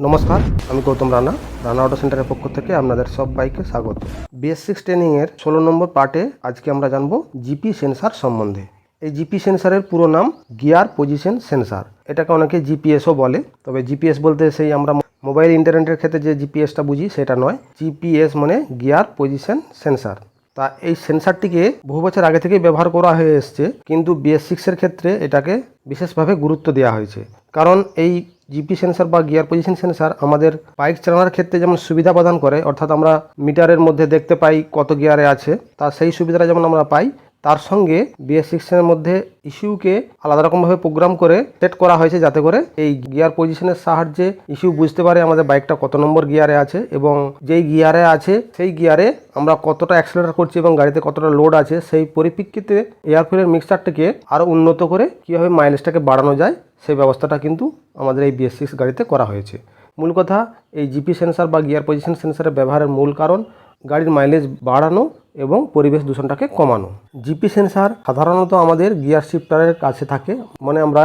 নমস্কার, আমি গৌতম রানা রানা অটো সেন্টারের পক্ষ থেকে আপনাদের সব বাইকে স্বাগত বিএস সিক্স ট্রেনিংয়ের ষোলো নম্বর পার্টে আজকে আমরা জানব জিপি সেন্সার সম্বন্ধে। এই জিপি সেন্সারের পুরো নাম গিয়ার পজিশন সেন্সার এটাকে অনেকে জিপিএসও বলে, তবে জিপিএস বলতে সেই আমরা মোবাইল ইন্টারনেটের ক্ষেত্রে যে জিপিএসটা বুঝি সেটা নয় জিপিএস মানে গিয়ার পজিশন সেন্সার তা এই সেন্সারটিকে বহু বছর আগে থেকেই ব্যবহার করা হয়ে এসছে, কিন্তু বিএস সিক্সের ক্ষেত্রে এটাকে বিশেষভাবে গুরুত্ব দেওয়া হয়েছে। কারণ এই জিপি সেন্সার বা গিয়ার পজিশন সেন্সার আমাদের বাইক চালানোর ক্ষেত্রে যেমন সুবিধা প্রদান করে, অর্থাৎ আমরা মিটারের মধ্যে দেখতে পাই কত গিয়ারে আছে, তা সেই সুবিধাটা যেমন আমরা পাই তার সঙ্গে বিএস সিক্সের মধ্যে ইস্যুকে আলাদা রকমভাবে প্রোগ্রাম করে সেট করা হয়েছে যাতে করে এই গিয়ার পজিশনের সাহায্যে ইস্যু বুঝতে পারে আমাদের বাইকটা কত নম্বর গিয়ারে আছে এবং যেই গিয়ারে আছে, সেই গিয়ারে আমরা কতটা অ্যাক্সেলারেট করছি এবং গাড়িতে কতটা লোড আছে, সেই পরিপ্রেক্ষিতে এয়ারফুলের মিক্সচারটাকে আরও উন্নত করে কীভাবে মাইলেজটাকে বাড়ানো যায়, সেই ব্যবস্থাটা কিন্তু আমাদের এই বিএস সিক্স গাড়িতে করা হয়েছে। মূল কথা, এই জিপি সেন্সার বা গিয়ার পজিশন সেন্সারের ব্যবহারের মূল কারণ গাড়ির মাইলেজ বাড়ানো এবং পরিবেশ দূষণটাকে কমানো। জিপি সেন্সার সাধারণত আমাদের গিয়ার শিফটারের কাছে থাকে। মানে আমরা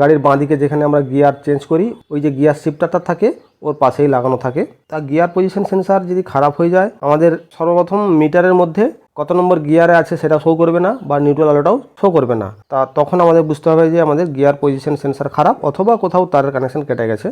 গাড়ির বাঁ দিকে যেখানে আমরা গিয়ার চেঞ্জ করি, ওই যে গিয়ার শিফটারটা থাকে, ওর পাশেই লাগানো থাকে। তা গিয়ার পজিশন সেন্সার যদি খারাপ হয়ে যায়, আমাদের সর্বপ্রথম মিটারের মধ্যে কত নম্বর গিয়ারে আছে সেটা শো করবে না বা নিউট্রাল আলোটাও শো করবে না। তা তখন আমাদের বুঝতে হবে যে আমাদের গিয়ার পজিশন সেন্সার খারাপ অথবা কোথাও তারের কানেকশন কেটে গেছে।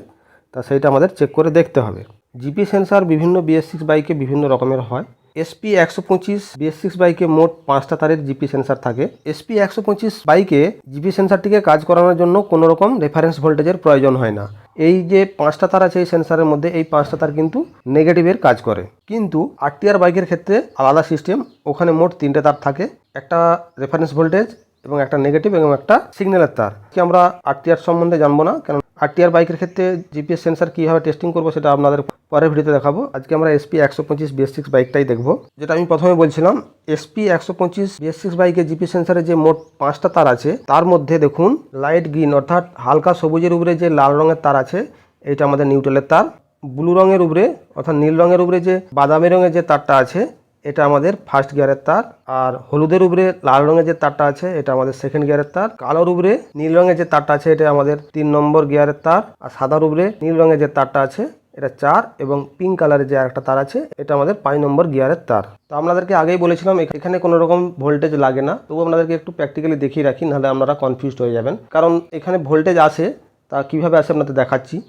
তা সেইটা আমাদের চেক করে দেখতে হবে। জিপি সেন্সার বিভিন্ন বিএস সিক্স বাইকে বিভিন্ন রকমের হয়। এসপি একশো পঁচিশ বিএস সিক্স বাইকে মোট পাঁচটা তারের জিপি সেন্সার থাকে। এসপি একশো পঁচিশ বাইকে জিপি সেন্সারটিকে কাজ করানোর জন্য কোনো রকম রেফারেন্স ভোল্টেজের প্রয়োজন হয় না। এই যে পাঁচটা তার আছে এই সেন্সারের মধ্যে, এই পাঁচটা তার কিন্তু নেগেটিভের কাজ করে। কিন্তু আরটিআর বাইকের ক্ষেত্রে আলাদা সিস্টেম ওখানে মোট তিনটে তার থাকে। একটা রেফারেন্স ভোল্টেজ এবং একটা নেগেটিভ এবং একটা সিগন্যালের তার। কি আমরা আরটিআর সম্বন্ধে জানব না? কেন আরটিআর বাইকের ক্ষেত্রে জিপিএস সেন্সার কীভাবে টেস্টিং করব সেটা আপনাদের পরের ভিডিওতে দেখাবো। আজকে আমরা এসপি একশো পঁচিশ বিএস সিক্স বাইকটাই দেখব। যেটা আমি প্রথমে বলছিলাম এসপি একশো পঁচিশ বিএস সিক্স বাইকে জিপি সেন্সারে যে মোট পাঁচটা তার আছে, তার মধ্যে দেখুন লাইট গ্রিন অর্থাৎ হালকা সবুজের উপরে যে লাল রঙের তার আছে এটা আমাদের নিউট্রালের তার। ব্লু রঙের উপরে, অর্থাৎ নীল রঙের উপরে যে বাদামি রঙের যে তারটা আছে, এটা আমাদের ফার্স্ট গিয়ারের তার। আর হলুদের উপরে লাল রঙের যে তারটা আছে, এটা আমাদের সেকেন্ড গিয়ারের তার। কালোর উপরে নীল রঙের যে তারটা আছে, এটা আমাদের তিন নম্বর গিয়ারের তার। আর সাদার উপরে নীল রঙের যে তারটা আছে এটা চার এবং পিঙ্ক কালারের যে একটা তার আছে, এটা আমাদের পাঁচ নম্বর গিয়ারের তার। তো আপনাদেরকে আগেই বলেছিলাম, এখ- এখানে কোনো রকম ভোল্টেজ লাগে না। তবু আপনাদেরকে একটু প্র্যাকটিক্যালি দেখিয়ে রাখি, নাহলে আপনারা কনফিউজড হয়ে যাবেন। কারণ এখানে ভোল্টেজ আছে, তা কীভাবে আসে আপনাদের দেখাচ্ছি।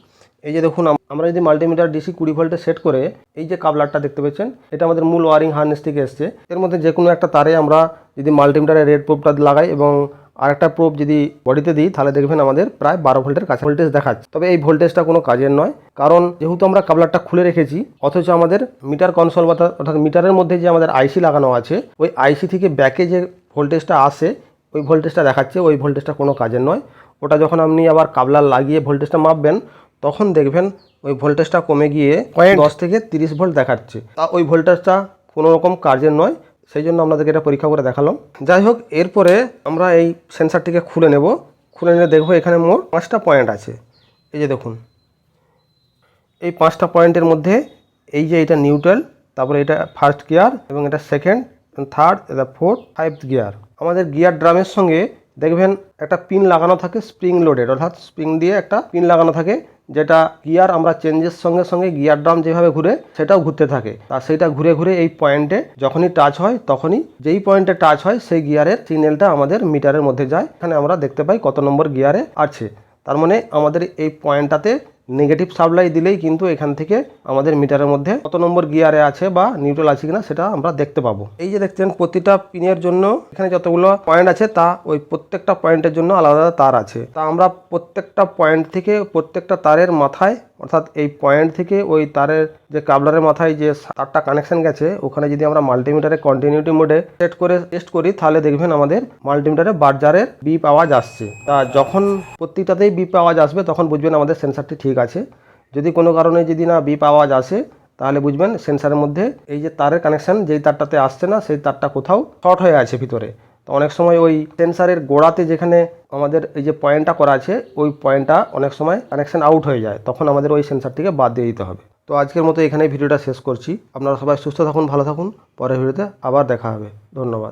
এই যে দেখুন আমরা যদি মাল্টিমিটার ডিসি কুড়ি ভোল্টে সেট করে, এই যে কাবলারটা দেখতে পাচ্ছেন এটা আমাদের মূল ওয়ারিং হার্নেস থেকে এসছে। এর মধ্যে যে কোনো একটা তারে আমরা যদি মাল্টিমিটারের রেড প্রোবটা লাগাই এবং আরেকটা প্রোব যদি বডিতে দিই তাহলে দেখবেন আমাদের প্রায় বারো ভোল্টের কাছে ভোল্টেজ দেখাচ্ছে। তবে এই ভোল্টেজটা কোনো কাজের নয় কারণ যেহেতু আমরা কাবলারটা খুলে রেখেছি অথচ আমাদের মিটার কনসোল বা অর্থাৎ মিটারের মধ্যে যে আমাদের আইসি লাগানো আছে ওই আইসি থেকে ব্যাকে যে ভোল্টেজটা আসে ওই ভোল্টেজটা দেখাচ্ছে ওই ভোল্টেজটা কোনো কাজের নয়। ওটা যখন আপনি আবার কাবলার লাগিয়ে ভোল্টেজটা মাপবেন তখন দেখবেন ওই ভোল্টেজটা কমে গিয়ে দশ থেকে তিরিশ ভোল্ট দেখাচ্ছে। তা ওই ভোল্টেজটা কোনো রকম কাজের নয় সেই জন্য আপনাদেরকে এটা পরীক্ষা করে দেখালাম। যাই হোক এরপরে আমরা এই সেন্সারটিকে খুলে নেব। খুলে নিয়ে দেখব এখানে মোট পাঁচটা পয়েন্ট আছে। এই যে দেখুন, এই পাঁচটা পয়েন্টের মধ্যে এই যে এটা নিউট্রাল, তারপরে এটা ফার্স্ট গিয়ার এবং এটা সেকেন্ড থার্ড এটা ফোর্থ ফাইভ গিয়ার। আমাদের গিয়ার ড্রামের সঙ্গে দেখবেন একটা পিন লাগানো থাকে স্প্রিং লোডেড, অর্থাৎ স্প্রিং দিয়ে একটা পিন লাগানো থাকে। যেটা গিয়ার আমরা চেঞ্জের সঙ্গে সঙ্গে গিয়ার ড্রাম যেভাবে ঘুরে সেটাও ঘুরতে থাকে। আর সেটা ঘুরে ঘুরে এই পয়েন্টে যখনই টাচ হয়, তখনই যেই পয়েন্টে টাচ হয়, সেই গিয়ারের সিগন্যালটা আমাদের মিটারের মধ্যে যায়। এখানে আমরা দেখতে পাই কত নম্বর গিয়ারে আছে। তার মানে আমাদের এই পয়েন্টটাতে নেগেটিভ সাপ্লাই দিলেই কিন্তু এখান থেকে আমাদের মিটারের মধ্যে কত নম্বর গিয়ারে আছে বা নিউট্রাল আছে কিনা সেটা আমরা দেখতে পাবো। এই যে দেখছেন, প্রতিটা পিনের জন্য এখানে যতগুলো পয়েন্ট আছে, তা ওই প্রত্যেকটা পয়েন্টের জন্য আলাদা আলাদা তার আছে। তা আমরা প্রত্যেকটা পয়েন্ট থেকে প্রত্যেকটা তারের মাথায় অর্থাৎ এই পয়েন্ট থেকে ওই তারের যে কাবলারের মাথায় যে তারটা কানেকশন গেছে, ওখানে যদি আমরা মাল্টিমিটারে কন্টিনিউটি মোডে সেট করে টেস্ট করি, তাহলে দেখবেন আমাদের মাল্টিমিটারে বার্জারের বিপ আওয়াজ আসছে তা যখন প্রত্যেকটাতেই বিপ আওয়াজ আসবে তখন বুঝবেন আমাদের সেন্সারটি ঠিক আছে। যদি কোনো কারণে যদি না বিপ আওয়াজ আসে তাহলে বুঝবেন সেন্সারের মধ্যে এই যে তারের কানেকশন যেই তারটাতে আসছে না, সেই তারটা কোথাও শর্ট হয়ে আছে ভিতরে। তো অনেক সময় ওই সেন্সারের গোড়াতে যেখানে আমাদের এই যে পয়েন্টটা করা আছে, ওই পয়েন্টটা অনেক সময় কানেকশন আউট হয়ে যায়। তখন আমাদের ওই সেন্সারটিকে বাদ দিয়ে দিতে হবে। তো আজকের মতো এখানেই ভিডিওটা শেষ করছি। আপনারা সবাই সুস্থ থাকুন, ভালো থাকুন। পরের ভিডিওতে আবার দেখা হবে। ধন্যবাদ।